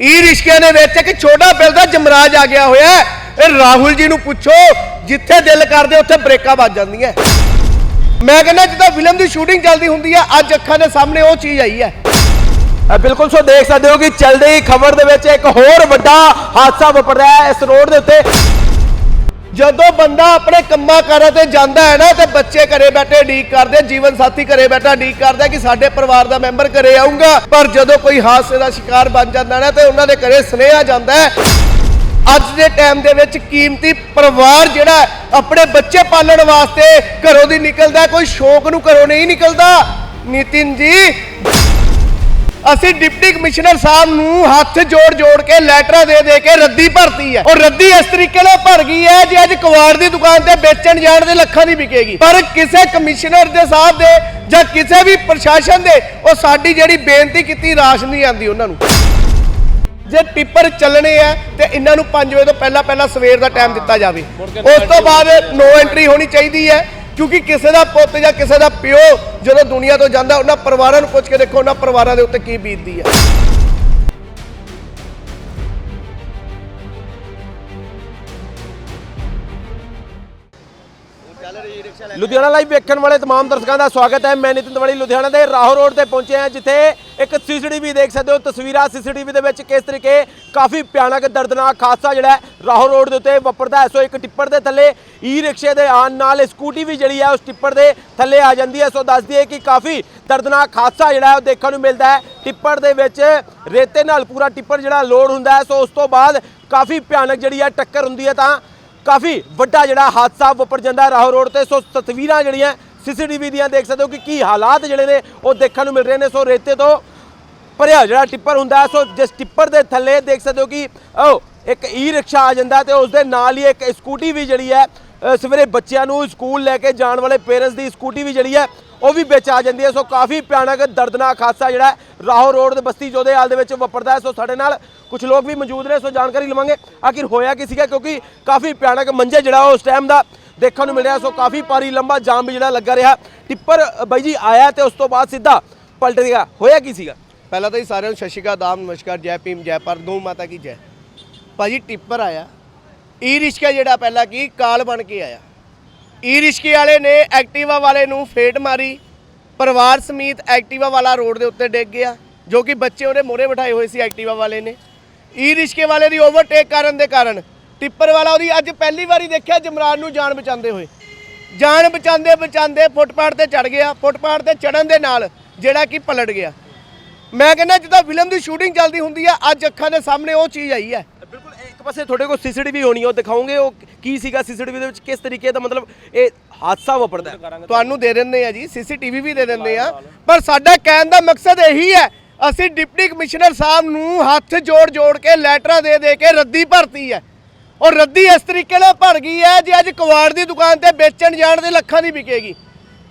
ਈ ਰਿਸ਼ਕਿਆਂ ਦੇ ਵਿੱਚ ਇੱਕ ਛੋਟਾ ਬਿੱਲ ਦਾ ਜਮਰਾਜ ਆ ਗਿਆ ਹੋਇਆ ਇਹ ਰਾਹੁਲ ਜੀ ਨੂੰ ਪੁੱਛੋ, ਜਿੱਥੇ ਦਿਲ ਕਰਦੇ ਉੱਥੇ ਬ੍ਰੇਕਾਂ ਵੱਜ ਜਾਂਦੀਆਂ ਮੈਂ ਕਹਿੰਦਾ ਜਿੱਦਾਂ ਫਿਲਮ ਦੀ ਸ਼ੂਟਿੰਗ ਚੱਲਦੀ ਹੁੰਦੀ ਹੈ, ਅੱਜ ਅੱਖਾਂ ਦੇ ਸਾਹਮਣੇ ਉਹ ਚੀਜ਼ ਆਈ ਹੈ। ਬਿਲਕੁਲ ਸੋ ਦੇਖ ਸਕਦੇ ਹੋ ਕਿ ਚਲਦੇ ਹੀ ਖਬਰ ਦੇ ਵਿੱਚ ਇੱਕ ਹੋਰ ਵੱਡਾ ਹਾਦਸਾ ਵਾਪਰ ਰਿਹਾ ਹੈ ਇਸ ਰੋਡ ਦੇ ਉੱਤੇ। ਜਦੋਂ ਬੰਦਾ ਆਪਣੇ ਕੰਮਾਂ ਕਾਰਾਂ ਤੇ ਜਾਂਦਾ ਹੈ ਨਾ, ਤੇ ਬੱਚੇ ਘਰੇ ਬੈਠੇ ਢੀਕ ਕਰਦੇ, ਜੀਵਨ ਸਾਥੀ ਘਰੇ ਬੈਠਾ ਢੀਕ ਕਰਦਾ ਕਿ ਸਾਡੇ ਪਰਿਵਾਰ ਦਾ ਮੈਂਬਰ ਘਰੇ ਆਊਗਾ। ਪਰ ਜਦੋਂ ਕੋਈ ਹਾਦਸੇ ਦਾ ਸ਼ਿਕਾਰ ਬਣ ਜਾਂਦਾ ਨਾ, ਤੇ ਉਹਨਾਂ ਦੇ ਘਰੇ ਸੁਨੇਹਾ ਜਾਂਦਾ ਹੈ। ਅੱਜ ਦੇ ਟਾਈਮ ਦੇ ਵਿੱਚ ਕੀਮਤੀ ਪਰਿਵਾਰ ਜਿਹੜਾ ਆਪਣੇ ਬੱਚੇ ਪਾਲਣ ਵਾਸਤੇ ਘਰੋਂ ਦੀ ਨਿਕਲਦਾ ਕੋਈ ਸ਼ੌਕ ਨੂੰ ਘਰੋਂ ਨਹੀਂ ਨਿਕਲਦਾ। ਨਿਤਿਨ ਜੀ ਅਸੀਂ ਡਿਪਟੀ ਕਮਿਸ਼ਨਰ ਸਾਹਿਬ ਨੂੰ ਹੱਥ ਜੋੜ ਜੋੜ ਕੇ ਲੈਟਰਾਂ ਦੇ ਦੇ ਕੇ ਰੱਦੀ ਭਰਤੀ ਹੈ। ਔਰ ਰੱਦੀ ਇਸ ਤਰੀਕੇ ਨਾਲ ਭਰ ਗਈ ਹੈ ਜੇ ਅੱਜ ਕਵਾੜ ਦੀ ਦੁਕਾਨ ਤੇ ਵੇਚਣ ਜਾਣ ਦੇ ਲੱਖਾਂ ਦੀ ਵਿਕੇਗੀ। ਪਰ ਕਿਸੇ ਕਮਿਸ਼ਨਰ ਦੇ ਸਾਹਿਬ ਦੇ ਜਾਂ ਕਿਸੇ ਵੀ ਪ੍ਰਸ਼ਾਸਨ ਦੇ ਉਹ ਸਾਡੀ ਜਿਹੜੀ ਬੇਨਤੀ ਕੀਤੀ ਰਾਸ਼ ਨਹੀਂ ਆਂਦੀ ਉਹਨਾਂ ਨੂੰ। ਜੇ ਟਿੱਪਰ ਚੱਲਣੇ ਆ ਤੇ ਇਹਨਾਂ ਨੂੰ 5 ਵਜੇ ਤੋਂ ਪਹਿਲਾਂ ਪਹਿਲਾਂ ਸਵੇਰ ਦਾ ਟਾਈਮ ਦਿੱਤਾ ਜਾਵੇ। ਉਸ ਤੋਂ ਬਾਅਦ ਨੋ ਐਂਟਰੀ ਹੋਣੀ ਚਾਹੀਦੀ ਹੈ। ਕਿਉਂਕਿ ਕਿਸੇ ਦਾ ਪੁੱਤ ਜਾਂ ਕਿਸੇ ਦਾ ਪਿਓ ਜਦੋਂ ਦੁਨੀਆ ਤੋਂ ਜਾਂਦਾ, ਉਹਨਾਂ ਪਰਿਵਾਰਾਂ ਨੂੰ ਪੁੱਛ ਕੇ ਦੇਖੋ, ਉਹਨਾਂ ਪਰਿਵਾਰਾਂ ਦੇ ਉੱਤੇ ਕੀ ਬੀਤਦੀ ਹੈ। ਲੁਧਿਆਣਾ ਲਾਈਵ ਵੇਖਣ ਵਾਲੇ तमाम ਦਰਸ਼ਕਾਂ ਦਾ ਸਵਾਗਤ ਹੈ ਮੈਂ ਨਿਤਿਨ ਤਿਵਾੜੀ ਲੁਧਿਆਣਾ ਦੇ ਰਾਹੋਂ ਰੋਡ ਤੇ ਪਹੁੰਚੇ ਹਾਂ ਜਿੱਥੇ ਇੱਕ ਸੀਸੀਟੀਵੀ ਦੇਖ ਸਕਦੇ ਹੋ ਤਸਵੀਰਾਂ ਸੀਸੀਟੀਵੀ ਦੇ ਵਿੱਚ ਕਿਸ ਤਰੀਕੇ ਕਾਫੀ ਭਿਆਨਕ ਦਰਦਨਾਕ ਹਾਦਸਾ ਜਿਹੜਾ ਹੈ ਰਾਹੋਂ ਰੋਡ ਦੇ ਉੱਤੇ ਵਾਪਰਦਾ ਹੈ ਸੋ ਇੱਕ ਟਿੱਪਰ ਦੇ ਥੱਲੇ ਈ ਰਿਕਸ਼ੇ ਦੇ ਆਉਣ ਨਾਲ ਸਕੂਟੀ ਵੀ ਜਿਹੜੀ ਹੈ ਉਸ ਟਿੱਪਰ ਦੇ ਥੱਲੇ ਆ ਜਾਂਦੀ ਹੈ ਸੋ ਦੱਸ ਦਈਏ ਕਿ ਕਾਫੀ ਦਰਦਨਾਕ ਹਾਦਸਾ ਜਿਹੜਾ ਹੈ ਉਹ ਦੇਖਣ ਨੂੰ ਮਿਲਦਾ ਹੈ ਟਿੱਪਰ ਦੇ ਵਿੱਚ ਰੇਤੇ ਨਾਲ ਪੂਰਾ ਟਿੱਪਰ ਜਿਹੜਾ ਲੋਡ ਹੁੰਦਾ ਹੈ ਸੋ ਉਸ ਤੋਂ ਬਾਅਦ ਕਾਫੀ ਭਿਆਨਕ ਜਿਹੜੀ ਹੈ ਟੱਕਰ ਹੁੰਦੀ ਹੈ ਤਾਂ ਕਾਫੀ ਵੱਡਾ ਜਿਹੜਾ ਹਾਦਸਾ ਵਾਪਰ ਜਾਂਦਾ ਹੈ ਰਾਹੋਂ ਰੋਡ ਤੇ। ਸੋ ਤਸਵੀਰਾਂ ਜਿਹੜੀਆਂ ਸੀਸੀਟੀਵੀ ਦੀਆਂ ਦੇਖ ਸਕਦੇ ਹੋ ਕਿ ਕੀ ਹਾਲਾਤ ਜਿਹੜੇ ਨੇ, ਉਹ ਦੇਖਣ ਨੂੰ ਮਿਲ ਰਹੇ ਨੇ। ਸੋ ਰੇਤੇ ਤੋਂ ਭਰਿਆ ਜਿਹੜਾ ਟਿੱਪਰ ਹੁੰਦਾ ਸੋ ਜਿਸ ਟਿੱਪਰ ਦੇ ਥੱਲੇ ਦੇਖ ਸਕਦੇ ਹੋ ਕਿ ਉਹ ਇੱਕ ਈ ਰਿਕਸ਼ਾ ਆ ਜਾਂਦਾ ਤੇ ਉਸ ਦੇ ਨਾਲ ਹੀ ਇੱਕ ਸਕੂਟੀ ਵੀ ਜਿਹੜੀ ਹੈ ਸਵੇਰੇ ਬੱਚਿਆਂ ਨੂੰ ਸਕੂਲ ਲੈ ਕੇ ਜਾਣ ਵਾਲੇ ਪੇਰੈਂਟਸ ਦੀ ਸਕੂਟੀ ਵੀ ਜਿਹੜੀ ਹੈ ਉਹ ਵੀ ਵਿੱਚ ਆ ਜਾਂਦੀ ਹੈ। ਸੋ ਕਾਫੀ ਭਿਆਨਕ, ਦਰਦਨਾਕ ਹਾਦਸਾ ਜਿਹੜਾ ਹੈ, ਰਾਹੋਂ ਰੋਡ ਦੇ ਬਸਤੀ ਜੋਧੇਵਾਲ ਦੇ ਵਿੱਚ ਵਾਪਰਦਾ ਹੈ। ਸੋ ਸਾਡੇ ਨਾਲ ਕੁਝ ਲੋਕ ਵੀ ਮੌਜੂਦ ਨੇ, ਸੋ ਜਾਣਕਾਰੀ ਲਵਾਂਗੇ ਆਖਿਰ ਹੋਇਆ ਕੀ ਸੀਗਾ, ਕਿਉਂਕਿ ਕਾਫੀ ਭਿਆਨਕ ਮੰਜੇ ਜਿਹੜਾ ਉਹ ਉਸ ਟਾਈਮ ਦਾ ਦੇਖਣ ਨੂੰ ਮਿਲਿਆ। ਸੋ ਕਾਫੀ ਭਾਰੀ, ਲੰਬਾ ਜਾਮ ਵੀ ਜਿਹੜਾ ਲੱਗਾ ਰਿਹਾ। ਟਿੱਪਰ ਬਾਈ ਜੀ ਆਇਆ ਤੇ ਉਸ ਤੋਂ ਬਾਅਦ ਸਿੱਧਾ ਪਲਟ ਗਿਆ। ਹੋਇਆ ਕੀ ਸੀਗਾ? ਪਹਿਲਾਂ ਤਾਂ ਹੀ ਸਾਰਿਆਂ ਨੂੰ ਸਤਿ ਸ਼੍ਰੀ ਅਕਾਲ, ਦਾਮ ਨਮਸਕਾਰ, ਜੈ ਭੀਮ, ਜੈ ਪਰ ਗਊ ਮਾਤਾ ਕੀ ਜੈ। ਭਾਜੀ ਟਿੱਪਰ ਆਇਆ। ਈ ਰਿਸ਼ਕਾ ਜਿਹੜਾ ਪਹਿਲਾਂ ਕੀ, ਕਾਲ ਬਣ ਕੇ ਆਇਆ। ਈ ਰਿਸ਼ਕੇ ਵਾਲੇ ਨੇ ਐਕਟਿਵਾ ਵਾਲੇ ਨੂੰ ਫੇਟ ਮਾਰੀ। ਪਰਿਵਾਰ ਸਮੇਤ ਐਕਟਿਵਾ ਵਾਲਾ ਰੋਡ ਦੇ ਉੱਤੇ ਡਿੱਗ ਗਿਆ, ਜੋ ਕਿ ਬੱਚੇ ਉਹਦੇ ਮੋਰੇ ਬਿਠਾਏ ਹੋਏ ਸੀ ਐਕਟਿਵਾ ਵਾਲੇ ਨੇ। ਈ ਰਿਸ਼ਕੇ ਵਾਲੇ ਦੀ ਓਵਰਟੇਕ ਕਰਨ ਦੇ ਕਾਰਨ ਟਿੱਪਰ ਵਾਲਾ ਉਹਦੀ ਅੱਜ ਪਹਿਲੀ ਵਾਰੀ ਦੇਖਿਆ ਜਮਰਾਨ ਨੂੰ ਜਾਨ ਬਚਾਉਂਦੇ ਹੋਏ। ਜਾਨ ਬਚਾਉਂਦੇ ਬਚਾਉਂਦੇ ਫੁੱਟਪਾਥ ਤੇ ਚੜ ਗਿਆ, ਫੁੱਟਪਾਥ ਤੇ ਚੜਨ ਦੇ ਨਾਲ ਜਿਹੜਾ ਕਿ ਪਲਟ ਗਿਆ। ਮੈਂ ਕਹਿੰਦਾ ਜਿੱਦਾਂ ਫਿਲਮ ਦੀ ਸ਼ੂਟਿੰਗ ਚੱਲਦੀ ਹੁੰਦੀ ਆ, ਅੱਜ ਅੱਖਾਂ ਦੇ ਸਾਹਮਣੇ ਉਹ ਚੀਜ਼ ਆਈ ਹੈ। ਬਿਲਕੁਲ, ਇੱਕ ਪਾਸੇ ਤੁਹਾਡੇ ਕੋਲ ਸੀਸੀਟੀਵੀ ਹੋਣੀ ਉਹ ਦਿਖਾਓਗੇ, ਉਹ ਕੀ ਸੀਗਾ ਸੀਸੀਟੀਵੀ ਦੇ ਵਿੱਚ? ਕਿਸ ਤਰੀਕੇ ਦਾ ਮਤਲਬ ਇਹ ਹਾਦਸਾ ਵਾਪਰਦਾ ਹੈ? ਤੁਹਾਨੂੰ ਦੇ ਦਿੰਦੇ ਆ ਜੀ, ਸੀਸੀਟੀਵੀ ਵੀ ਦੇ ਦਿੰਦੇ ਆ ਪਰ ਸਾਡਾ ਕਹਿਣ ਦਾ ਮਕਸਦ ਇਹੀ ਹੈ, ਅਸੀਂ ਡਿਪਟੀ ਕਮਿਸ਼ਨਰ ਸਾਹਿਬ ਨੂੰ ਹੱਥ ਜੋੜ ਜੋੜ ਕੇ ਲੈਟਰਾਂ ਦੇ ਦੇ ਕੇ ਰੱਦੀ ਭਰਤੀ ਹੈ। ਔਰ ਰੱਦੀ ਇਸ ਤਰੀਕੇ ਨਾਲ ਭਰ ਗਈ ਹੈ ਜੇ ਅੱਜ ਕਵਾੜ ਦੀ ਦੁਕਾਨ ਤੇ ਵੇਚਣ ਜਾਣ ਦੇ ਲੱਖਾਂ ਦੀ ਵਿਕੇਗੀ।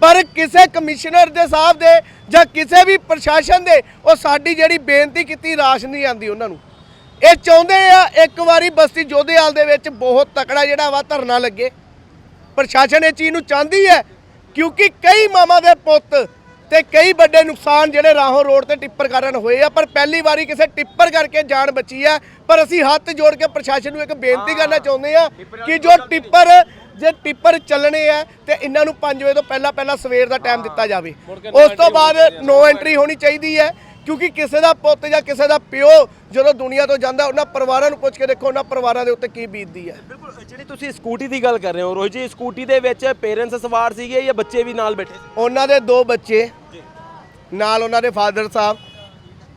ਪਰ ਕਿਸੇ ਕਮਿਸ਼ਨਰ ਦੇ ਸਾਹਿਬ ਦੇ ਜਾਂ ਕਿਸੇ ਵੀ ਪ੍ਰਸ਼ਾਸਨ ਦੇ, ਉਹ ਸਾਡੀ ਜਿਹੜੀ ਬੇਨਤੀ ਕੀਤੀ, ਰਾਸ਼ ਨਹੀਂ ਆਂਦੀ ਉਹਨਾਂ ਨੂੰ। ਇਹ ਚਾਹੁੰਦੇ ਆ ਇੱਕ ਵਾਰੀ ਬਸਤੀ ਜੋਧੇਵਾਲ ਦੇ ਵਿੱਚ ਬਹੁਤ ਤਕੜਾ ਜਿਹੜਾ ਵਾ ਧਰਨਾ ਲੱਗੇ। ਪ੍ਰਸ਼ਾਸਨ ਇਹ ਚੀਜ਼ ਨੂੰ ਚਾਹੁੰਦੀ ਹੈ ਕਿਉਂਕਿ ਕਈ ਮਾਮਾ ਦੇ ਪੁੱਤ ਤੇ ਕਈ ਵੱਡੇ ਨੁਕਸਾਨ ਜਿਹੜੇ ਰਾਹੋਂ ਰੋਡ ਤੇ ਟਿੱਪਰ ਕਾਰਨ ਹੋਏ ਆ ਪਰ ਪਹਿਲੀ ਵਾਰੀ ਕਿਸੇ ਟਿੱਪਰ ਕਰਕੇ ਜਾਨ ਬਚੀ ਆ ਪਰ ਅਸੀਂ ਹੱਥ ਜੋੜ ਕੇ ਪ੍ਰਸ਼ਾਸਨ ਨੂੰ ਇੱਕ ਬੇਨਤੀ ਕਰਨਾ ਚਾਹੁੰਦੇ ਆ ਕਿ ਜੋ ਟਿੱਪਰ ਜੇ ਟਿੱਪਰ ਚੱਲਣੇ ਆ ਤੇ ਇਹਨਾਂ ਨੂੰ 5 ਵਜੇ ਤੋਂ ਪਹਿਲਾਂ ਪਹਿਲਾਂ ਸਵੇਰ ਦਾ ਟਾਈਮ ਦਿੱਤਾ ਜਾਵੇ। ਉਸ ਤੋਂ ਬਾਅਦ ਨੋ ਐਂਟਰੀ ਹੋਣੀ ਚਾਹੀਦੀ ਹੈ। ਕਿਉਂਕਿ ਕਿਸੇ ਦਾ ਪੁੱਤ ਜਾਂ ਕਿਸੇ ਦਾ ਪਿਓ ਜਦੋਂ ਦੁਨੀਆ ਤੋਂ ਜਾਂਦਾ ਉਹਨਾਂ ਪਰਿਵਾਰਾਂ ਨੂੰ ਪੁੱਛ ਕੇ ਦੇਖੋ ਉਹਨਾਂ ਪਰਿਵਾਰਾਂ ਦੇ ਉੱਤੇ ਕੀ ਬੀਤਦੀ ਹੈ। ਬਿਲਕੁਲ ਜਿਹੜੀ ਤੁਸੀਂ ਸਕੂਟੀ ਦੀ ਗੱਲ ਕਰ ਰਹੇ ਹੋ ਰੋਹਿਤ ਜੀ ਸਕੂਟੀ ਦੇ ਵਿੱਚ ਪੇਰੈਂਟਸ ਸਵਾਰ ਸੀਗੇ ਜਾਂ ਬੱਚੇ ਵੀ ਨਾਲ ਬੈਠੇ ਸੀ? ਉਹਨਾਂ ਦੇ ਦੋ ਬੱਚੇ ਨਾਲ ਉਹਨਾਂ ਦੇ ਫਾਦਰ ਸਾਹਿਬ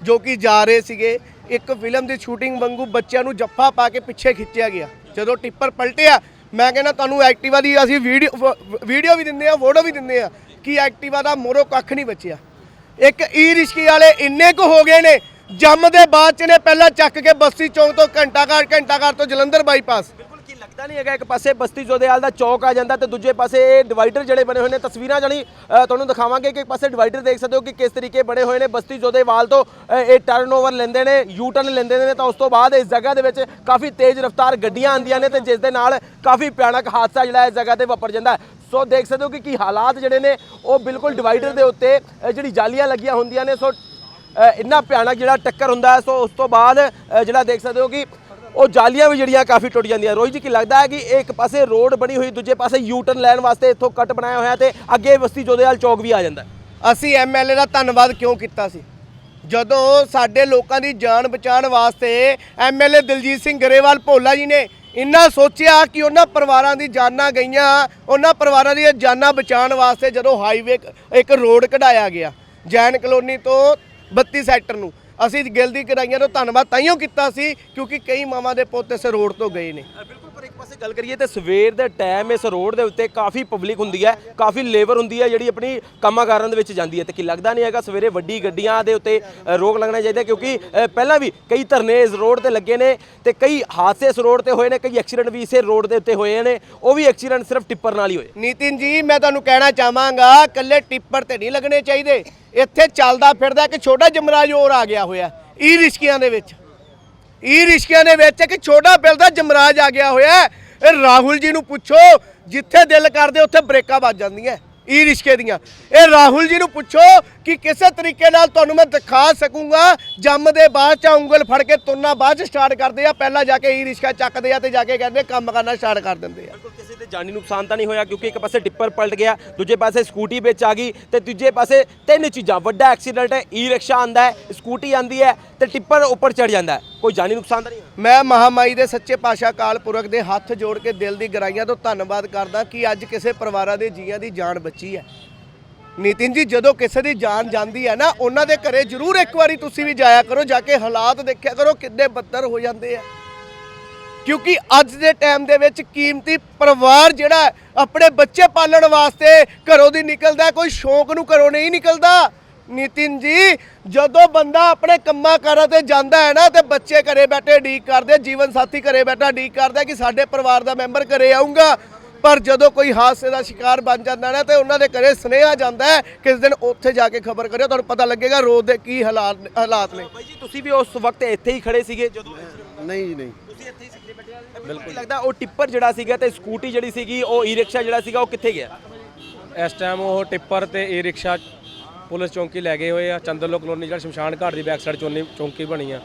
ਜੋ ਕਿ ਜਾ ਰਹੇ ਸੀਗੇ। ਇੱਕ ਫਿਲਮ ਦੀ ਸ਼ੂਟਿੰਗ ਵਾਂਗੂ ਬੱਚਿਆਂ ਨੂੰ ਜੱਫਾ ਪਾ ਕੇ ਪਿੱਛੇ ਖਿੱਚਿਆ ਗਿਆ। ਜਦੋਂ ਟਿੱਪਰ ਪਲਟਿਆ ਮੈਂ ਕਹਿੰਦਾ ਤੁਹਾਨੂੰ ਐਕਟਿਵਾ ਦੀ ਅਸੀਂ ਵੀਡੀਓ ਵੀਡੀਓ ਵੀ ਦਿੰਦੇ ਆ ਫੋਟੋ ਵੀ ਦਿੰਦੇ ਆ ਕਿ ਐਕਟਿਵਾ ਦਾ ਮੋਰੋ ਕੱਖ ਨਹੀਂ ਬਚਿਆ। ਇੱਕ ਈ ਰਿਸ਼ਕੀ ਵਾਲੇ ਇੰਨੇ ਕੁ ਹੋ ਗਏ ਨੇ ਜੰਮ ਦੇ ਬਾਅਦ ਚ ਨੇ ਪਹਿਲਾਂ ਚੱਕ ਕੇ ਬੱਸੀ ਚੌਂਕ ਤੋਂ ਘੰਟਾ ਘਰ ਘੰਟਾ ਘਰ ਤੋਂ ਜਲੰਧਰ ਬਾਈਪਾਸ। ਬਿਲਕੁਲ ਕੀ ਲੱਗਦਾ ਨਹੀਂ ਹੈਗਾ ਇੱਕ ਪਾਸੇ ਬਸਤੀ ਜੋਧੇਵਾਲ ਦਾ ਚੌਕ ਆ ਜਾਂਦਾ ਤੇ ਦੂਜੇ ਪਾਸੇ ਇਹ ਡਿਵਾਈਡਰ ਜਿਹੜੇ ਬਣੇ ਹੋਏ ਨੇ ਤਸਵੀਰਾਂ ਜਾਨੀ ਤੁਹਾਨੂੰ ਦਿਖਾਵਾਂਗੇ ਕਿ ਇੱਕ ਪਾਸੇ ਡਿਵਾਈਡਰ ਦੇਖ ਸਕਦੇ ਹੋ ਕਿ ਕਿਸ ਤਰੀਕੇ ਬਣੇ ਹੋਏ ਨੇ ਬਸਤੀ ਜੋਧੇਵਾਲ ਤੋਂ ਅ, ਇਹ ਟਰਨਓਵਰ ਲੈਂਦੇ ਨੇ ਯੂ ਟਰਨ ਲੈਂਦੇ ਨੇ ਤਾਂ ਉਸ ਤੋਂ ਬਾਅਦ ਇਸ ਜਗ੍ਹਾ ਦੇ ਵਿੱਚ ਕਾਫੀ ਤੇਜ਼ ਰਫ਼ਤਾਰ ਗੱਡੀਆਂ ਆਉਂਦੀਆਂ ਨੇ ਤੇ ਜਿਸ ਦੇ ਨਾਲ ਕਾਫੀ ਭਿਆਨਕ ਹਾਦਸਾ ਜਿਹੜਾ ਇਸ ਜਗ੍ਹਾ ਤੇ ਵਾਪਰ ਜਾਂਦਾ ਸੋ ਦੇਖ ਸਕਦੇ ਹੋ ਕਿ ਕੀ ਹਾਲਾਤ ਜਿਹੜੇ ਨੇ, ਉਹ ਬਿਲਕੁਲ ਡਿਵਾਈਡਰ ਦੇ ਉੱਤੇ ਜਿਹੜੀ ਜਾਲੀਆਂ ਲੱਗੀਆਂ ਹੁੰਦੀਆਂ ਨੇ, ਸੋ ਇੰਨਾ ਭਿਆਨਕ ਜਿਹੜਾ ਟੱਕਰ ਹੁੰਦਾ ਹੈ, ਸੋ ਉਸ ਤੋਂ ਬਾਅਦ ਜਿਹੜਾ ਦੇਖ ਸਕਦੇ ਹੋ ਕਿ ਉਹ ਜਾਲੀਆਂ ਵੀ ਜਿਹੜੀਆਂ ਕਾਫੀ ਟੁੱਟ ਜਾਂਦੀਆਂ ਰੋਹਿਤ ਜੀ, ਕੀ ਲੱਗਦਾ ਹੈ ਕਿ ਇਹ ਇੱਕ ਪਾਸੇ ਰੋਡ ਬਣੀ ਹੋਈ, ਦੂਜੇ ਪਾਸੇ ਯੂ ਟਰਨ ਲੈਣ ਵਾਸਤੇ ਇੱਥੋਂ ਕੱਟ ਬਣਾਇਆ ਹੋਇਆ ਤੇ ਅੱਗੇ ਬਸਤੀ ਜੋਧੇਵਾਲ ਚੌਕ ਵੀ ਆ ਜਾਂਦਾ ਹੈ। ਅਸੀਂ ਐਮਐਲਏ ਦਾ ਧੰਨਵਾਦ ਕਿਉਂ ਕੀਤਾ ਸੀ ਜਦੋਂ ਸਾਡੇ ਲੋਕਾਂ ਦੀ ਜਾਨ ਬਚਾਉਣ ਵਾਸਤੇ ਐਮਐਲਏ ਦਲਜੀਤ ਸਿੰਘ ਗਰੇਵਾਲ ਭੋਲਾ ਜੀ ਨੇ ਇੰਨਾ ਸੋਚਿਆ ਕਿ ਉਹਨਾਂ ਪਰਿਵਾਰਾਂ ਦੀ ਜਾਨਾਂ ਗਈਆਂ, ਉਹਨਾਂ ਪਰਿਵਾਰਾਂ ਦੀਆਂ ਜਾਨਾਂ ਬਚਾਉਣ ਵਾਸਤੇ ਜਦੋਂ ਹਾਈਵੇ ਇੱਕ ਰੋਡ ਕਢਾਇਆ ਗਿਆ, ਜੈਨ ਕਲੋਨੀ ਤੋਂ 32 ਸੈਕਟਰ ਨੂੰ। ਅਸੀਂ ਗਿਲ ਦੀ ਕਰਾਈਆਂ ਤੋਂ ਧੰਨਵਾਦ ਤਾਈਓ ਕੀਤਾ ਸੀ, ਕਿਉਂਕਿ ਕਈ ਮਾਵਾਂ ਦੇ ਪੁੱਤ ਇਸ ਰੋਡ ਤੋਂ ਗਏ ਨੇ। ਪਰ ਇੱਕ ਪਾਸੇ ਗੱਲ ਕਰੀਏ ਤੇ ਸਵੇਰ ਦੇ ਟਾਈਮ ਇਸ ਰੋਡ ਦੇ ਉੱਤੇ ਕਾਫੀ ਪਬਲਿਕ ਹੁੰਦੀ ਹੈ, ਕਾਫੀ ਲੇਬਰ ਹੁੰਦੀ ਹੈ, ਜਿਹੜੀ ਆਪਣੀ ਕੰਮਾਂ ਕਾਰਾਂ ਦੇ ਵਿੱਚ ਜਾਂਦੀ ਹੈ ਤੇ ਕੀ ਲੱਗਦਾ ਨਹੀਂ ਹੈਗਾ ਸਵੇਰੇ ਵੱਡੀ ਗੱਡੀਆਂ ਦੇ ਉੱਤੇ ਰੋਕ ਲੱਗਣਾ ਚਾਹੀਦਾ ਕਿਉਂਕਿ ਪਹਿਲਾਂ ਵੀ ਕਈ ਧਰਨੇ ਇਸ ਰੋਡ ਤੇ ਲੱਗੇ ਨੇ ਤੇ ਕਈ ਹਾਦਸੇ ਇਸ ਰੋਡ ਤੇ ਹੋਏ ਨੇ, ਕਈ ਐਕਸੀਡੈਂਟ ਵੀ ਇਸੇ ਰੋਡ ਦੇ ਉੱਤੇ ਹੋਏ ਨੇ, ਉਹ ਵੀ ਐਕਸੀਡੈਂਟ ਸਿਰਫ ਟਿੱਪਰ ਨਾਲ ਹੀ ਹੋਏ। ਨਿਤਿਨ ਜੀ, ਮੈਂ ਤੁਹਾਨੂੰ ਕਹਿਣਾ ਚਾਹਾਂਗਾ ਕੱਲੇ ਟਿੱਪਰ ਤੇ ਨਹੀਂ ਲੱਗਣੇ ਚਾਹੀਦੇ। ਇੱਥੇ ਚੱਲਦਾ ਫਿਰਦਾ ਇੱਕ ਛੋਟਾ ਜਮਰਾਜ ਹੋਰ ਆ ਗਿਆ ਹੋਇਆ, ਈ ਰਿਸ਼ਕਿਆਂ ਦੇ ਵਿੱਚ। ਈ ਰਿਸ਼ਕਿਆਂ ਦੇ ਵਿੱਚ ਇੱਕ ਛੋਟਾ ਬਿੱਲ ਦਾ ਜਮਰਾਜ ਆ ਗਿਆ ਹੋਇਆ ਇਹ ਰਾਹੁਲ ਜੀ ਨੂੰ ਪੁੱਛੋ, ਜਿੱਥੇ ਦਿਲ ਕਰਦੇ ਉੱਥੇ ਬ੍ਰੇਕਾਂ ਵੱਜ ਜਾਂਦੀਆਂ ਈ ਰਿਸ਼ਕੇ ਦੀਆਂ। ਇਹ ਰਾਹੁਲ ਜੀ ਨੂੰ ਪੁੱਛੋ ਕਿ ਕਿਸੇ ਤਰੀਕੇ ਨਾਲ ਤੁਹਾਨੂੰ ਮੈਂ ਦਿਖਾ ਸਕੂੰਗਾ, ਜੰਮ ਦੇ ਬਾਅਦ ਚ ਉਂਗਲ ਫੜ ਕੇ ਤੁਰਨਾ ਬਾਅਦ ਚ ਸਟਾਰਟ ਕਰਦੇ ਆ, ਪਹਿਲਾਂ ਜਾ ਕੇ ਈ ਰਿਸ਼ਕਾ ਚੱਕਦੇ ਆ ਤੇ ਜਾ ਕੇ ਕਹਿੰਦੇ ਕੰਮ ਕਰਨਾ ਸਟਾਰਟ ਕਰ ਦਿੰਦੇ ਆ। ਜਾਨੀ ਨੁਕਸਾਨ ਤਾਂ ਨਹੀਂ ਹੋਇਆ ਕਿਉਂਕਿ ਇੱਕ ਪਾਸੇ ਟਿੱਪਰ ਪਲਟ ਗਿਆ, ਦੂਜੇ ਪਾਸੇ ਸਕੂਟੀ ਵਿੱਚ ਆ ਗਈ ਤੇ ਦੂਜੇ ਪਾਸੇ ਤਿੰਨ ਚੀਜ਼ਾਂ, ਵੱਡਾ ਐਕਸੀਡੈਂਟ ਹੈ ਈ ਰਿਕਸ਼ਾ ਆਂਦਾ ਹੈ, ਸਕੂਟੀ ਆਂਦੀ ਹੈ ਤੇ ਟਿੱਪਰ ਉੱਪਰ ਚੜ ਜਾਂਦਾ ਹੈ। ਕੋਈ ਜਾਨੀ ਨੁਕਸਾਨ ਤਾਂ ਨਹੀਂ ਹੋਇਆ? ਮੈਂ ਮਹਾਮਾਈ ਦੇ ਸੱਚੇ ਪਾਸ਼ਾ ਕਾਲ ਪੁਰਖ ਦੇ ਹੱਥ ਜੋੜ ਕੇ ਦਿਲ ਦੀ ਗਰਾਈਆਂ ਤੋਂ ਧੰਨਵਾਦ ਕਰਦਾ ਕਿ ਅੱਜ ਕਿਸੇ ਪਰਿਵਾਰਾਂ ਦੇ ਜੀਆਂ ਦੀ ਜਾਨ ਬਚੀ ਹੈ। ਨਿਤਿਨ ਜੀ, ਜਦੋਂ ਕਿਸੇ ਦੀ ਜਾਨ ਜਾਂਦੀ ਹੈ ਨਾ, ਉਹਨਾਂ ਦੇ ਘਰੇ ਜ਼ਰੂਰ ਇੱਕ ਵਾਰੀ ਤੁਸੀਂ ਵੀ ਜਾਇਆ ਕਰੋ, ਜਾ ਕੇ ਹਾਲਾਤ ਦੇਖਿਆ ਕਰੋ ਕਿੰਨੇ ਬੱਦਰ ਹੋ ਜਾਂਦੇ ਆ। ਕਿਉਂਕਿ ਅੱਜ ਦੇ ਟਾਈਮ ਦੇ ਵਿੱਚ ਕੀਮਤੀ ਪਰਿਵਾਰ ਜਿਹੜਾ ਆਪਣੇ ਬੱਚੇ ਪਾਲਣ ਵਾਸਤੇ ਘਰੋਂ ਦੀ ਨਿਕਲਦਾ ਕੋਈ ਸ਼ੌਂਕ ਨੂੰ ਘਰੋਂ ਨਹੀਂ ਨਿਕਲਦਾ। ਨਿਤਿਨ ਜੀ ਜਦੋਂ ਬੰਦਾ ਆਪਣੇ ਕੰਮਾਂ ਕਾਰਾਂ ਤੇ ਜਾਂਦਾ ਹੈ ਨਾ ਤੇ ਬੱਚੇ ਘਰੇ ਬੈਠੇ ਡੀਕ ਕਰਦੇ ਜੀਵਨ ਸਾਥੀ ਘਰੇ ਬੈਠਾ ਡੀਕ ਕਰਦਾ ਕਿ ਸਾਡੇ ਪਰਿਵਾਰ ਦਾ ਮੈਂਬਰ ਘਰੇ ਆਊਗਾ। ਪਰ ਜਦੋਂ ਕੋਈ ਹਾਦਸੇ ਦਾ ਸ਼ਿਕਾਰ ਬਣ ਜਾਂਦਾ ਨਾ ਤੇ ਉਹਨਾਂ ਦੇ ਘਰੇ ਸੁਨੇਹਾ ਜਾਂਦਾ ਹੈ ਕਿਸ ਦਿਨ ਉੱਥੇ ਜਾ ਕੇ ਖਬਰ ਕਰਿਓ ਤੁਹਾਨੂੰ ਪਤਾ ਲੱਗੇਗਾ ਰੋਡ ਦੇ ਕੀ ਹਾਲਾਤ ਹਾਲਾਤ ਨੇ। ਬਾਈ ਜੀ ਤੁਸੀਂ ਵੀ ਉਸ ਵਕਤ ਇੱਥੇ ਹੀ ਖੜੇ ਸੀਗੇ ਜਦੋਂ ਨਹੀਂ ਜੀ ਨਹੀਂ। ਤੁਸੀਂ ਇੱਥੇ ਹੀ ਸਿੱਧੇ ਬੈਠੇ ਬਿਲਕੁਲ ਲੱਗਦਾ ਉਹ ਟਿੱਪਰ ਜਿਹੜਾ ਸੀਗਾ ਤੇ ਸਕੂਟੀ ਜਿਹੜੀ ਸੀਗੀ ਉਹ ਈ ਰਿਕਸ਼ਾ ਜਿਹੜਾ ਸੀਗਾ ਉਹ ਕਿੱਥੇ ਗਿਆ? ਇਸ ਟਾਈਮ ਉਹ ਟਿੱਪਰ ਤੇ ਈ ਰਿਕਸ਼ਾ ਪੁਲਿਸ ਚੌਂਕੀ ਲੈ ਗਏ ਹੋਏ ਆ। ਚੰਦਰਲੋ ਕਲੋਨੀ ਜਿਹੜਾ ਸ਼ਮਸ਼ਾਨ ਘਾਟ ਦੀ ਬੈਕ ਸਾਈਡ ਚੌਂਨੀ ਚੌਂਕੀ ਬਣੀ ਆ।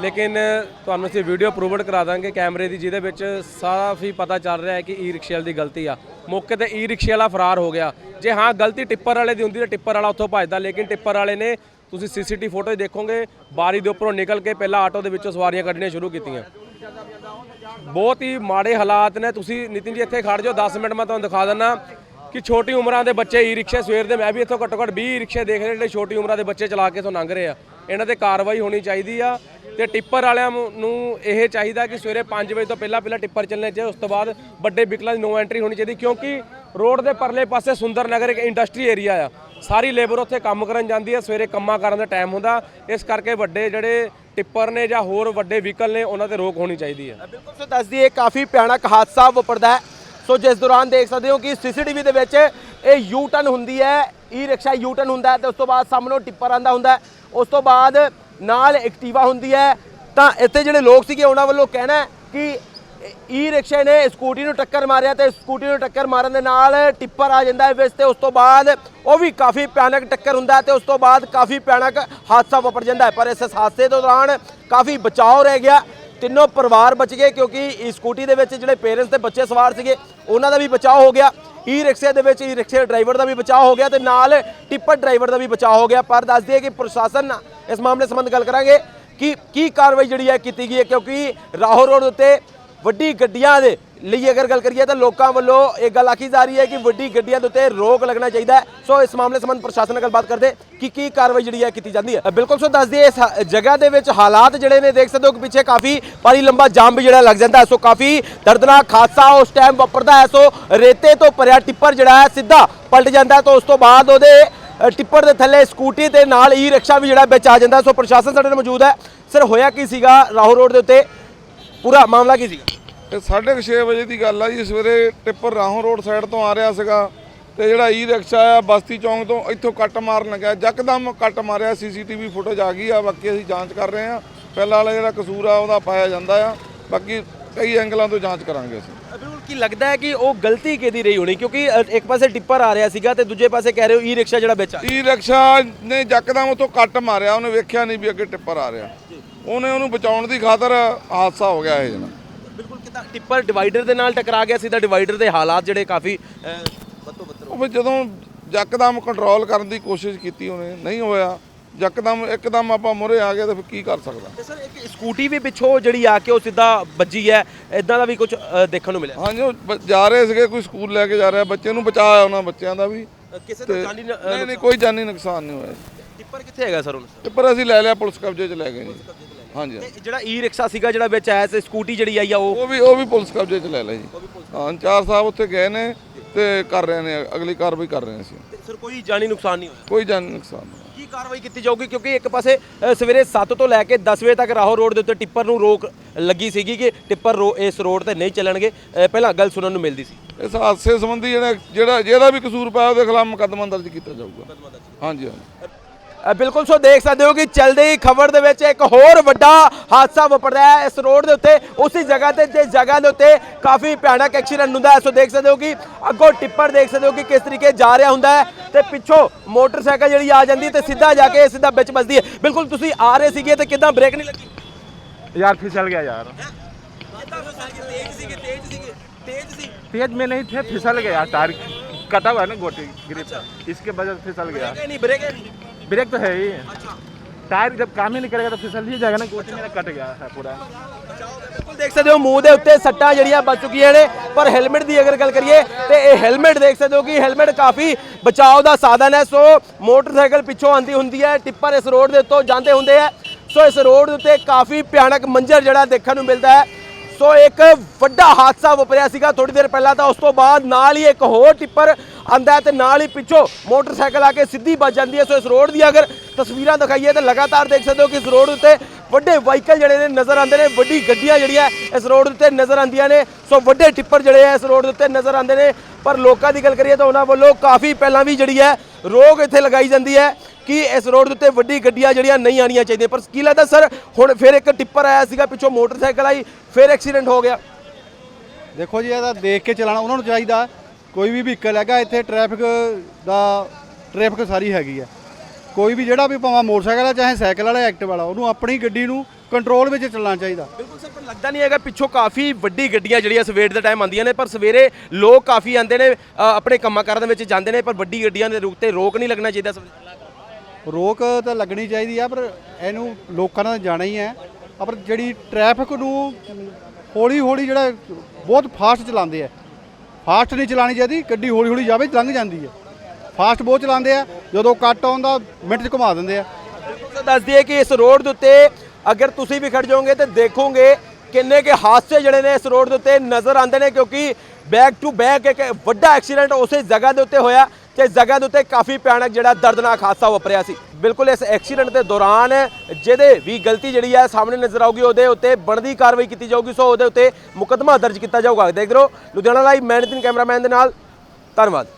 ਲੇਕਿਨ ਤੁਹਾਨੂੰ ਅਸੀਂ ਵੀਡੀਓ ਪ੍ਰੂਵਡ ਕਰਾ ਦਾਂਗੇ ਕੈਮਰੇ ਦੀ ਜਿਹਦੇ ਵਿੱਚ ਸਾਫ਼ ਹੀ ਪਤਾ ਚੱਲ ਰਿਹਾ ਹੈ ਕਿ ਈ ਰਿਕਸ਼ੇ ਵਾਲੇ ਦੀ ਗਲਤੀ ਆ। ਮੌਕੇ ਤੇ ਈ ਰਿਕਸ਼ੇ ਵਾਲਾ ਫਰਾਰ ਹੋ ਗਿਆ। ਜੇ ਹਾਂ ਗਲਤੀ ਟਿੱਪਰ ਵਾਲੇ ਦੀ ਹੁੰਦੀ ਤਾਂ ਟਿੱਪਰ ਵਾਲਾ ਉੱਥੋਂ ਭੱਜਦਾ ਲੇਕਿਨ ਟਿੱਪਰ ਵਾਲੇ ਨੇ ਤੁਸੀਂ ਸੀਸੀਟੀਵੀ ਫੋਟੋ ਦੇਖੋਗੇ ਬਾਰੀ ਦੇ ਉੱਪਰੋਂ ਨਿਕਲ ਕੇ ਪਹਿਲਾਂ ਆਟੋ ਦੇ ਵਿੱਚੋਂ ਸਵਾਰੀਆਂ ਕੱਢਣੀਆਂ ਸ਼ੁਰੂ ਕੀਤੀਆਂ। ਬਹੁਤ ਹੀ ਮਾੜੇ ਹਾਲਾਤ ਨੇ। ਤੁਸੀਂ ਨਿਤਿਨ ਜੀ ਇੱਥੇ ਖੜ ਜਾਓ 10 ਮਿੰਟ ਮੈਂ ਤੁਹਾਨੂੰ ਦਿਖਾ ਦਿੰਦਾ ਕਿ ਛੋਟੀ ਉਮਰਾਂ ਦੇ ਬੱਚੇ ਈ ਰਿਕਸ਼ੇ ਸਵੇਰ ਦੇ, ਮੈਂ ਵੀ ਇੱਥੋਂ ਘੱਟੋ ਘੱਟ 20 ਈ ਰਿਕਸ਼ੇ ਦੇਖ ਰਿਹਾ ਜਿਹੜੇ ਛੋਟੀ ਉਮਰਾਂ ਦੇ ਬੱਚੇ ਚਲਾ ਕੇ ਇੱਥੋਂ ਲੰਘ ਰਹੇ ਆ। ਇਹਨਾਂ ਤੇ ਕਾਰਵਾਈ ਹੋਣੀ ਚਾਹੀਦੀ ਆ ਤੇ ਟਿੱਪਰ ਵਾਲਿਆਂ ਨੂੰ- ਇਹ ਚਾਹੀਦਾ ਕਿ ਸਵੇਰੇ 5 ਵਜੇ ਤੋਂ ਪਹਿਲਾਂ ਪਹਿਲਾਂ ਟਿੱਪਰ ਚੱਲਣੇ ਚਾਹੀਦੇ, ਉਸ ਤੋਂ ਬਾਅਦ ਵੱਡੇ ਵਹੀਕਲਾਂ ਦੀ ਨੋ ਐਂਟਰੀ ਹੋਣੀ ਚਾਹੀਦੀ, ਕਿਉਂਕਿ ਰੋਡ ਦੇ ਪਰਲੇ ਪਾਸੇ ਸੁੰਦਰ ਨਗਰ ਇੱਕ ਇੰਡਸਟਰੀ ਏਰੀਆ ਆ। ਸਾਰੀ ਲੇਬਰ ਉੱਥੇ ਕੰਮ ਕਰਨ ਜਾਂਦੀ ਹੈ ਸਵੇਰੇ ਕੰਮਾਂ ਕਰਨ ਦਾ ਟਾਈਮ ਹੁੰਦਾ। ਇਸ ਕਰਕੇ ਵੱਡੇ ਜਿਹੜੇ ਟਿੱਪਰ ਨੇ ਜਾਂ ਹੋਰ ਵੱਡੇ ਵਹੀਕਲ ਨੇ, ਉਹਨਾਂ ਤੇ ਰੋਕ ਹੋਣੀ ਚਾਹੀਦੀ ਹੈ। ਬਿਲਕੁਲ ਸੋ ਦੱਸ ਦਈਏ, ਕਾਫੀ ਭਿਆਨਕ ਹਾਦਸਾ ਵਾਪਰਦਾ ਹੈ। ਸੋ ਜਿਸ ਦੌਰਾਨ ਦੇਖ ਸਕਦੇ ਹੋ ਕਿ ਸੀਸੀਟੀਵੀ ਦੇ ਵਿੱਚ ਇਹ ਯੂ ਟਰਨ ਹੁੰਦੀ ਹੈ ਈ ਰਿਕਸ਼ਾ ਯੂ ਟਰਨ ਹੁੰਦਾ ਹੈ ਤੇ ਉਸ ਤੋਂ ਬਾਅਦ ਸਾਹਮਣੋਂ ਟਿੱਪਰ ਆਂਦਾ ਹੁੰਦਾ ਉਸ ਤੋਂ ਬਾਅਦ ਨਾਲ ਐਕਟਿਵਾ ਹੁੰਦੀ ਹੈ। ਤਾਂ ਇੱਥੇ ਜਿਹੜੇ ਲੋਕ ਸੀਗੇ, ਉਹਨਾਂ ਵੱਲੋਂ ਕਹਿਣਾ ਕਿ ਈ ਰਿਕਸ਼ੇ ਨੇ ਸਕੂਟੀ ਨੂੰ ਟੱਕਰ ਮਾਰਿਆ ਤੇ ਸਕੂਟੀ ਨੂੰ ਟੱਕਰ ਮਾਰਨ ਦੇ ਨਾਲ ਟਿੱਪਰ ਆ ਜਾਂਦਾ ਹੈ ਵਿੱਚ ਤੇ ਉਸ ਤੋਂ ਬਾਅਦ ਉਹ ਵੀ ਕਾਫੀ ਭਿਆਨਕ ਟੱਕਰ ਹੁੰਦਾ ਹੈ ਤੇ ਉਸ ਤੋਂ ਬਾਅਦ ਕਾਫੀ ਭਿਆਨਕ ਹਾਦਸਾ ਵਾਪਰ ਜਾਂਦਾ ਹੈ। ਪਰ ਇਸ ਹਾਦਸੇ ਦੇ ਦੌਰਾਨ ਕਾਫੀ ਬਚਾਅ ਰਹਿ ਗਿਆ। ਤਿੰਨੋਂ ਪਰਿਵਾਰ ਬਚ ਗਏ ਕਿਉਂਕਿ ਇਸ ਸਕੂਟੀ ਦੇ ਵਿੱਚ ਜਿਹੜੇ ਪੇਰੈਂਟਸ ਤੇ ਬੱਚੇ ਸਵਾਰ ਸੀਗੇ, ਉਹਨਾਂ ਦਾ ਵੀ ਬਚਾਅ ਹੋ ਗਿਆ। ਈ ਰਿਕਸ਼ੇ ਦੇ ਵਿੱਚ ਈ ਰਿਕਸ਼ੇ ਡਰਾਈਵਰ ਦਾ ਵੀ ਬਚਾਅ ਹੋ ਗਿਆ ਤੇ ਨਾਲ ਟਿੱਪਰ ਡਰਾਈਵਰ ਦਾ ਵੀ ਬਚਾਅ ਹੋ ਗਿਆ। ਪਰ ਦੱਸ ਦਈਏ ਕਿ ਪ੍ਰਸ਼ਾਸਨ ਇਸ ਮਾਮਲੇ ਸੰਬੰਧ ਗੱਲ ਕਰਾਂਗੇ ਕਿ ਕੀ ਕਾਰਵਾਈ ਜਿਹੜੀ ਹੈ ਕੀਤੀ ਗਈ ਹੈ ਕਿਉਂਕਿ ਰਾਹੋ ਰੋਡ ਉੱਤੇ ਵੱਡੀ ਗੱਡੀਆਂ ਦੇ ਲਈ ਅਗਰ ਗੱਲ ਕਰੀਏ ਤਾਂ ਲੋਕਾਂ ਵੱਲੋਂ ਇਹ ਗੱਲ ਆਖੀ ਜਾ ਰਹੀ ਹੈ ਕਿ ਵੱਡੀ ਗੱਡੀਆਂ ਦੇ ਉੱਤੇ ਰੋਕ ਲੱਗਣਾ ਚਾਹੀਦਾ ਸੋ ਇਸ ਮਾਮਲੇ ਸੰਬੰਧ ਪ੍ਰਸ਼ਾਸਨ ਨਾਲ ਗੱਲਬਾਤ ਕਰਦੇ ਕਿ ਕੀ ਕਾਰਵਾਈ ਜਿਹੜੀ ਹੈ ਕੀਤੀ ਜਾਂਦੀ ਹੈ। ਬਿਲਕੁਲ ਸੋ ਦੱਸ ਦਈਏ ਇਸ ਜਗ੍ਹਾ ਦੇ ਵਿੱਚ ਹਾਲਾਤ ਜਿਹੜੇ ਨੇ ਦੇਖ ਸਕਦੇ ਹੋ ਕਿ ਪਿੱਛੇ ਕਾਫੀ ਭਾਰੀ ਲੰਬਾ ਜਾਮ ਵੀ ਜਿਹੜਾ ਲੱਗ ਜਾਂਦਾ ਸੋ ਕਾਫੀ ਦਰਦਨਾਕ ਹਾਦਸਾ ਉਸ ਟਾਈਮ ਵਾਪਰਦਾ ਹੈ। ਸੋ ਰੇਤੇ ਤੋਂ ਭਰਿਆ ਟਿੱਪਰ ਜਿਹੜਾ ਹੈ ਸਿੱਧਾ ਪਲਟ ਜਾਂਦਾ ਹੈ। ਤਾਂ ਉਸ ਤੋਂ ਬਾਅਦ ਉਹਦੇ ਟਿੱਪਰ ਦੇ ਥੱਲੇ ਸਕੂਟੀ ਤੇ ਨਾਲ ਈ ਰਿਕਸ਼ਾ ਵੀ ਜਿਹੜਾ ਵਿੱਚ ਆ ਜਾਂਦਾ ਸੋ ਪ੍ਰਸ਼ਾਸਨ ਸਾਡੇ ਨਾਲ ਮੌਜੂਦ ਹੈ। ਸਰ, ਹੋਇਆ ਕੀ ਸੀਗਾ? ਰਾਹੋ ਰੋਡ ਦੇ ਉੱਤੇ ਪੂਰਾ ਮਾਮਲਾ ਕੀ ਸੀਗਾ? ਇਹ 6:30 ਵਜੇ ਦੀ ਗੱਲ ਆ ਜੀ ਸਵੇਰੇ ਟਿੱਪਰ ਰਾਹੋਂ ਰੋਡ ਸਾਈਡ ਤੋਂ ਆ ਰਿਹਾ ਸੀਗਾ ਤੇ ਜਿਹੜਾ ਈ ਰਿਕਸ਼ਾ ਆ ਬਸਤੀ ਚੌਂਕ ਤੋਂ ਇੱਥੋਂ ਕੱਟ ਮਾਰਨ ਲੱਗਾ ਯਕਦਮ ਕੱਟ ਮਾਰਿਆ ਸੀਸੀਟੀਵੀ ਫੁਟੇਜ ਆ ਗਈ ਆ ਬਾਕੀ ਅਸੀਂ ਜਾਂਚ ਕਰ ਰਹੇ ਆ। ਪਹਿਲਾਂ ਵਾਲਾ ਜਿਹੜਾ ਕਸੂਰ ਆ ਉਹਦਾ ਪਾਇਆ ਜਾਂਦਾ ਆ। ਬਾਕੀ ਕਈ ਐਂਗਲਾਂ ਤੋਂ ਜਾਂਚ ਕਰਾਂਗੇ ਅਸੀਂ। ਬਿਲਕੁਲ ਕੀ ਲੱਗਦਾ ਹੈ ਕਿ ਉਹ ਗਲਤੀ ਕਿਹਦੀ ਰਹੀ ਹੋਣੀ? ਕਿਉਂਕਿ ਇੱਕ ਪਾਸੇ ਟਿੱਪਰ ਆ ਰਿਹਾ ਸੀਗਾ ਤੇ ਦੂਜੇ ਪਾਸੇ ਕਹਿ ਰਹੇ ਹੋ ਈ ਰਿਕਸ਼ਾ ਜਿਹੜਾ ਵਿੱਚ ਆ ਈ ਰਿਕਸ਼ਾ ਨੇ ਯਕਦਮ ਉਤੋਂ ਕੱਟ ਮਾਰਿਆ ਉਹਨੇ ਵੇਖਿਆ ਨਹੀਂ ਵੀ ਅੱਗੇ ਟਿੱਪਰ ਆ ਰਿਹਾ। ਉਹਨੇ ਉਹਨੂੰ ਬਚਾਉਣ ਦੀ ਖਾਤਰ ਹਾਦਸਾ ਹੋ ਗਿਆ ਇਹ ਜਣਾ ਕਿਤਾ ਟਿੱਪਰ ਡਿਵਾਈਡਰ ਦੇ ਨਾਲ ਟਕਰਾ ਗਿਆ ਸੀ ਤਾਂ ਡਿਵਾਈਡਰ ਦੇ ਹਾਲਾਤ ਜਿਹੜੇ ਕਾਫੀ ਬੱਤੋ ਬੱਤਰ ਉਹ ਫਿਰ ਜਦੋਂ ਯਕਦਮ ਕੰਟਰੋਲ ਕਰਨ ਦੀ ਕੋਸ਼ਿਸ਼ ਕੀਤੀ ਉਹਨੇ ਨਹੀਂ ਹੋਇਆ ਯਕਦਮ ਇੱਕਦਮ ਆਪਾਂ ਮੁਰੇ ਆ ਗਏ ਤਾਂ ਫਿਰ ਕੀ ਕਰ ਸਕਦਾ? ਤੇ ਸਰ ਇੱਕ ਸਕੂਟੀ ਵੀ ਪਿੱਛੋਂ ਜਿਹੜੀ ਆ ਕੇ ਉਹ ਸਿੱਧਾ ਵੱਜੀ ਹੈ ਇਦਾਂ ਦਾ ਵੀ ਕੁਝ ਦੇਖਣ ਨੂੰ ਮਿਲਿਆ? ਹਾਂਜੀ ਉਹ ਬ- ਜਾ ਰਹੇ ਸੀਗੇ ਕੋਈ ਸਕੂਲ ਲੈ ਕੇ ਜਾ ਰਿਹਾ ਬੱਚੇ ਨੂੰ ਬਚਾਇਆ ਉਹਨਾਂ ਬੱਚਿਆਂ ਦਾ ਵੀ। ਕਿਸੇ ਤੇ ਦਾ ਜਾਨੀ ਨਹੀਂ ਨਹੀਂ ਕੋਈ ਜਾਨੀ ਨੁਕਸਾਨ ਨਹੀਂ ਹੋਇਆ ਟਿੱਪਰ ਕਿੱਥੇ ਹੈਗਾ ਸਰ ਹੁਣ ਟਿੱਪਰ ਅਸੀਂ ਲੈ ਲਿਆ ਪੁਲਿਸ ਕਬਜ਼ੇ 'ਚ ਲੈ ਗਏ ਜੀ। ਹਾਂਜੀ ਤੇ ਜਿਹੜਾ ਈ ਰਿਕਸ਼ਾ ਸੀਗਾ ਜਿਹੜਾ ਵਿੱਚ ਆਇਆ ਸੀ ਸਕੂਟੀ ਜਿਹੜੀ ਆਈ ਆ ਉਹ? ਉਹ ਵੀ ਉਹ ਵੀ ਪੁਲਿਸ ਕਬਜ਼ੇ 'ਚ ਲੈ ਲਿਆ ਜੀ ਹਾਂ ਚਾਰ ਸਾਹਿਬ ਉੱਥੇ ਗਏ ਨੇ ਤੇ ਕਰ ਰਹੇ ਨੇ ਅਗਲੀ ਕਾਰਵਾਈ ਕਰ ਰਹੇ ਨੇ ਅਸੀਂ ਤੇ ਸਰ ਕੋਈ ਜਾਨੀ ਨੁਕਸਾਨ ਨਹੀਂ ਹੋਇਆ? ਕੋਈ ਜਾਨੀ ਨੁਕਸਾਨ ਨਹੀਂ ਕੀ ਕਾਰਵਾਈ ਕੀਤੀ ਜਾਊਗੀ? ਕਿਉਂਕਿ ਇੱਕ ਪਾਸੇ ਅ, ਸਵੇਰੇ 7 ਤੋਂ ਲੈ ਕੇ 10 ਵਜੇ ਤੱਕ ਰਾਹੋ ਰੋਡ ਦੇ ਉੱਤੇ ਟਿੱਪਰ ਨੂੰ ਰੋਕ ਲੱਗੀ ਸੀਗੀ ਕਿ ਟਿੱਪਰ ਰੋ- ਇਸ ਰੋਡ ਤੇ ਨਹੀਂ ਚੱਲਣਗੇ। ਅ, ਪਹਿਲਾਂ ਗੱਲ ਸੁਣਨ ਨੂੰ ਮਿਲਦੀ ਸੀ। ਇਸ ਹਾਦਸੇ ਸੰਬੰਧੀ ਜਿਹੜਾ ਜਿਹੜਾ ਵੀ ਕਸੂਰ ਪਾਇਆ ਉਹਦੇ ਖਿਲਾਫ ਮੁਕੱਦਮਾ ਦਰਜ ਕੀਤਾ ਜਾਊਗਾ। ਹਾਂਜੀ ਹਾਂਜੀ। ਬਿਲਕੁਲ ਸੋ ਦੇਖ ਸਕਦੇ ਹੋ ਕਿ ਚਲਦੇ ਹੀ ਖਬਰ ਦੇ ਵਿੱਚ ਇੱਕ ਹੋਰ ਵੱਡਾ ਹਾਦਸਾ ਵਾਪਰਦਾ ਹੈ ਇਸ ਰੋਡ ਦੇ ਉੱਤੇ ਉਸੇ ਜਗ੍ਹਾ ਤੇ ਜਿਸ ਜਗ੍ਹਾ ਦੇ ਉੱਤੇ ਕਾਫੀ ਭਿਆਨਕ ਐਕਸੀਡੈਂਟ ਹੁੰਦਾ ਹੈ ਸੋ ਦੇਖ ਸਕਦੇ ਹੋ ਕਿ ਅੱਗੋਂ ਟਿੱਪਰ ਦੇਖ ਸਕਦੇ ਹੋ ਕਿ ਕਿਸ ਤਰੀਕੇ ਜਾ ਰਿਹਾ ਹੁੰਦਾ ਹੈ ਤੇ ਪਿੱਛੋਂ ਮੋਟਰਸਾਈਕਲ ਜਿਹੜੀ ਆ ਜਾਂਦੀ ਹੈ ਤੇ ਸਿੱਧਾ ਜਾ ਕੇ ਸਿੱਧਾ ਵਿੱਚ ਵੱਜਦੀ ਹੈ ਬਿਲਕੁਲ ਤੁਸੀਂ ਆ ਰਹੇ ਸੀਗੇ ਤੇ ਕਿਦਾਂ ਬ੍ਰੇਕ ਨਹੀਂ ਲੱਗੀ यार फिसल गया यार ਤੇਜ਼ ਸੀਗੇ ਤੇਜ਼ ਸੀਗੇ ਤੇਜ਼ ਸੀ तेज में नहीं थे फिसल गया टायर कटा हुआ है ना गोटी ग्रिप इसके वजह से फिसल गया ਬ੍ਰੇਕ ਨਹੀਂ ਬ੍ਰੇਕ ਨਹੀਂ ब्रेक तो है ही टायर जब काम ही नहीं करेगा तो फिसल ही जाएगा ना गोटी मेरा कट गया है पूरा ਬਿਲਕੁਲ ਦੇਖ ਸਕਦੇ ਹੋ ਮੂੰਹ ਦੇ ਉੱਤੇ ਸੱਟਾਂ ਜਿਹੜੀਆਂ ਵੱਜ ਚੁੱਕੀਆਂ ਨੇ ਪਰ ਹੈਲਮਟ ਦੀ ਅਗਰ ਗੱਲ ਕਰੀਏ ਤੇ ਇਹ ਹੈਲਮਟ ਦੇਖ ਸਕਦੇ ਹੋ ਕਿ ਹੈਲਮਟ ਕਾਫੀ ਬਚਾਅ ਦਾ ਸਾਧਨ ਹੈ ਸੋ ਮੋਟਰਸਾਈਕਲ ਪਿੱਛੋਂ ਆਂਦੀ ਹੁੰਦੀ ਹੈ ਟਿੱਪਰ ਇਸ ਰੋਡ ਦੇ ਉੱਤੋਂ ਜਾਂਦੇ ਹੁੰਦੇ ਆ ਸੋ ਇਸ ਰੋਡ ਦੇ ਉੱਤੇ ਕਾਫੀ ਭਿਆਨਕ ਮੰਜ਼ਰ ਜਿਹੜਾ ਦੇਖਣ ਨੂੰ ਮਿਲਦਾ ਹੈ ਸੋ ਇੱਕ ਵੱਡਾ ਹਾਦਸਾ ਵਾਪਰਿਆ ਸੀਗਾ ਥੋੜੀ ਦੇਰ ਪਹਿਲਾਂ ਤਾਂ ਉਸ ਤੋਂ ਬਾਅਦ ਨਾਲ ਹੀ ਇੱਕ ਹੋਰ ਟਿੱਪਰ ਆਂਦਾ ਹੈ ਤੇ ਨਾਲ ਹੀ ਪਿੱਛੋਂ ਮੋਟਰਸਾਈਕਲ ਆ ਕੇ ਸਿੱਧੀ ਵੱਜ ਜਾਂਦੀ ਹੈ। ਸੋ ਇਸ ਰੋਡ ਦੀ ਅਗਰ ਤਸਵੀਰਾਂ ਦਿਖਾਈਏ ਤਾਂ ਲਗਾਤਾਰ ਦੇਖ ਸਕਦੇ ਹੋ ਕਿ ਇਸ ਰੋਡ ਉੱਤੇ ਵੱਡੇ ਵਾਹੀਕਲ ਜਿਹੜੇ ਨੇ ਨਜ਼ਰ ਆਉਂਦੇ ਨੇ, ਵੱਡੀ ਗੱਡੀਆਂ ਜਿਹੜੀਆਂ ਇਸ ਰੋਡ ਉੱਤੇ ਨਜ਼ਰ ਆਉਂਦੀਆਂ ਨੇ। ਸੋ ਵੱਡੇ ਟਿੱਪਰ ਜਿਹੜੇ ਆ ਇਸ ਰੋਡ ਉੱਤੇ ਨਜ਼ਰ ਆਉਂਦੇ ਨੇ। ਪਰ ਲੋਕਾਂ ਦੀ ਗੱਲ ਕਰੀਏ ਤਾਂ ਉਹਨਾਂ ਵੱਲੋਂ ਕਾਫੀ ਪਹਿਲਾਂ ਵੀ ਜਿਹੜੀ ਹੈ ਰੋਕ ਇੱਥੇ ਲਗਾਈ ਜਾਂਦੀ ਹੈ ਕਿ ਇਸ ਰੋਡ ਦੇ ਉੱਤੇ ਵੱਡੀ ਗੱਡੀਆਂ ਜਿਹੜੀਆਂ ਨਹੀਂ ਆਣੀਆਂ ਚਾਹੀਦੀਆਂ। ਪਰ ਕੀ ਲੱਗਦਾ ਸਰ, ਹੁਣ ਫਿਰ ਇੱਕ ਟਿੱਪਰ ਆਇਆ ਸੀਗਾ, ਪਿੱਛੋਂ ਮੋਟਰਸਾਈਕਲ ਆਈ, ਫਿਰ ਐਕਸੀਡੈਂਟ ਹੋ ਗਿਆ। ਦੇਖੋ ਜੀ ਇਹਦਾ ਦੇਖ ਕੇ ਚਲਾਣਾ ਉਹਨਾਂ ਨੂੰ ਚਾਹੀਦਾ ਕੋਈ ਵੀ ਵਹੀਕਲ ਹੈਗਾ, ਇੱਥੇ ਟ੍ਰੈਫਿਕ ਦਾ ਟ੍ਰੈਫਿਕ ਸਾਰੀ ਹੈਗੀ ਹੈ। ਕੋਈ ਵੀ ਜਿਹੜਾ ਵੀ ਭਾਵੇਂ ਮੋਟਰਸਾਈਕਲ ਹੈ ਚਾਹੇ ਸਾਈਕਲ ਵਾਲਾ ਐਕਟਿਵ ਵਾਲਾ ਉਹਨੂੰ ਆਪਣੀ ਗੱਡੀ ਨੂੰ ਕੰਟਰੋਲ ਵਿੱਚ ਚੱਲਣਾ ਚਾਹੀਦਾ। ਬਿਲਕੁਲ ਸਰ ਪਰ ਲੱਗਦਾ ਨਹੀਂ ਹੈਗਾ ਪਿੱਛੋਂ ਕਾਫੀ ਵੱਡੀ ਗੱਡੀਆਂ ਜਿਹੜੀਆਂ ਸਵੇਰ ਦੇ ਟਾਈਮ ਆਉਂਦੀਆਂ ਨੇ ਪਰ ਸਵੇਰੇ ਲੋਕ ਕਾਫੀ ਆਉਂਦੇ ਨੇ ਅ, ਆਪਣੇ ਕੰਮਾਂ ਕਾਰਾਂ ਦੇ ਵਿੱਚ ਜਾਂਦੇ ਨੇ ਪਰ ਵੱਡੀ ਗੱਡੀਆਂ ਦੇ ਰੁਕ ਤੇ ਰੋਕ ਨਹੀਂ ਲੱਗਣਾ ਚਾਹੀਦਾ ਸਵੇਰੇ ਰੋਕ ਤਾਂ ਲੱਗਣੀ ਚਾਹੀਦੀ ਆ ਪਰ ਇਹਨੂੰ ਲੋਕਾਂ ਨੇ ਜਾਣਾ ਹੀ ਹੈ। ਆ ਪਰ ਜਿਹੜੀ ਟ੍ਰੈਫਿਕ ਨੂੰ ਹੌਲੀ ਹੌਲੀ ਜਿਹੜਾ ਬਹੁਤ ਫਾਸਟ ਚਲਾਉਂਦੇ ਆ। ਫਾਸਟ ਨਹੀਂ ਚਲਾਣੀ ਚਾਹੀਦੀ ਗੱਡੀ ਹੌਲੀ ਹੌਲੀ ਜਾਵੇ ਲੰਘ ਜਾਂਦੀ ਹੈ। ਫਾਸਟ ਬਹੁਤ ਚਲਾਉਂਦੇ ਆ, ਜਦੋਂ ਕੱਟ ਆਉਂਦਾ ਮਿੰਟ 'ਚ ਘੁਮਾ ਦਿੰਦੇ ਆ। ਬਿਲਕੁਲ ਦੱਸ ਦਈਏ ਕਿ ਇਸ ਰੋਡ ਦੇ ਉੱਤੇ ਅਗਰ ਤੁਸੀਂ ਵੀ ਖੜ ਜਾਓਗੇ ਤੇ ਦੇਖੋਗੇ ਕਿੰਨੇ ਕੇ ਹਾਦਸੇ ਜਿਹੜੇ ਨੇ ਇਸ ਰੋਡ ਦੇ ਉੱਤੇ ਨਜ਼ਰ ਆਉਂਦੇ ਨੇ, ਕਿਉਂਕਿ ਬੈਕ ਟੂ ਬੈਕ ਇੱਕ ਵੱਡਾ ਐਕਸੀਡੈਂਟ ਉਸੇ ਜਗ੍ਹਾ ਦੇ ਉੱਤੇ ਹੋਇਆ, ਤੇ ਇਸ ਜਗ੍ਹਾ ਦੇ ਉੱਤੇ ਕਾਫੀ ਭਿਆਨਕ ਜਿਹੜਾ ਦਰਦਨਾਕ ਹਾਦਸਾ ਵਾਪਰਿਆ ਸੀ। ਬਿਲਕੁਲ ਇਸ ਐਕਸੀਡੈਂਟ ਦੇ ਦੌਰਾਨ ਜਿਹਦੇ ਵੀ ਗਲਤੀ ਜਿਹੜੀ ਹੈ ਸਾਹਮਣੇ ਨਜ਼ਰ ਆਊਗੀ, ਉਹਦੇ ਉੱਤੇ ਬਣਦੀ ਕਾਰਵਾਈ ਕੀਤੀ ਜਾਊਗੀ, ਸੋ ਉਹਦੇ ਉੱਤੇ ਮੁਕੱਦਮਾ ਦਰਜ ਕੀਤਾ ਜਾਊਗਾ। ਦੇਖ ਰਹੋ ਲੁਧਿਆਣਾ ਲਾਈਵ ਮੈਂ ਨਿਤਿਨ ਕੈਮਰਾਮੈਨ ਦੇ ਨਾਲ, ਧੰਨਵਾਦ।